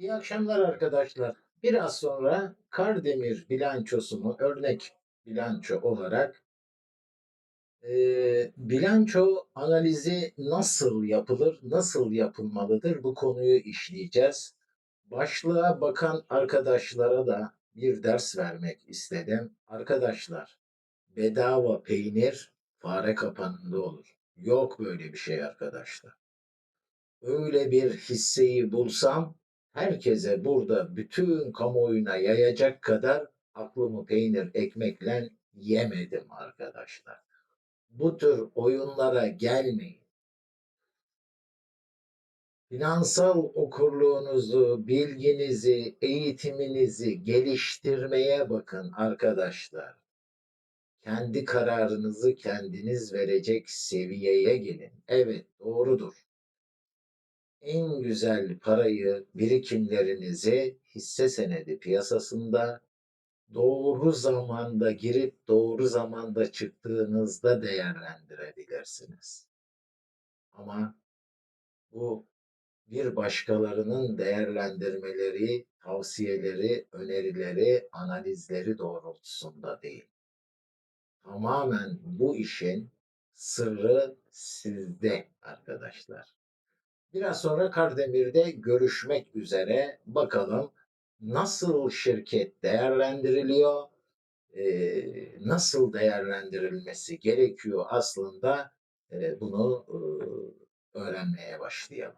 İyi akşamlar arkadaşlar. Biraz sonra Kardemir bilançosunu örnek bilanço olarak eee, bilanço analizi nasıl yapılır, nasıl yapılmalıdır bu konuyu işleyeceğiz. Başlığa bakan arkadaşlara da bir ders vermek istedim. Arkadaşlar bedava peynir fare kapanında olur. Yok böyle bir şey arkadaşlar. Öyle bir hisseyi bulsam herkese burada bütün kamuoyuna yayacak kadar aklımı peynir ekmekle yemedim arkadaşlar. Bu tür oyunlara gelmeyin. Finansal okurluğunuzu, bilginizi, eğitiminizi geliştirmeye bakın arkadaşlar. Kendi kararınızı kendiniz verecek seviyeye gelin. Evet, doğrudur en güzel parayı, birikimlerinizi hisse senedi piyasasında doğru zamanda girip doğru zamanda çıktığınızda değerlendirebilirsiniz. Ama bu bir başkalarının değerlendirmeleri, tavsiyeleri, önerileri, analizleri doğrultusunda değil. Tamamen bu işin sırrı sizde arkadaşlar. Biraz sonra Kardemir'de görüşmek üzere. Bakalım nasıl şirket değerlendiriliyor, nasıl değerlendirilmesi gerekiyor aslında bunu öğrenmeye başlayalım.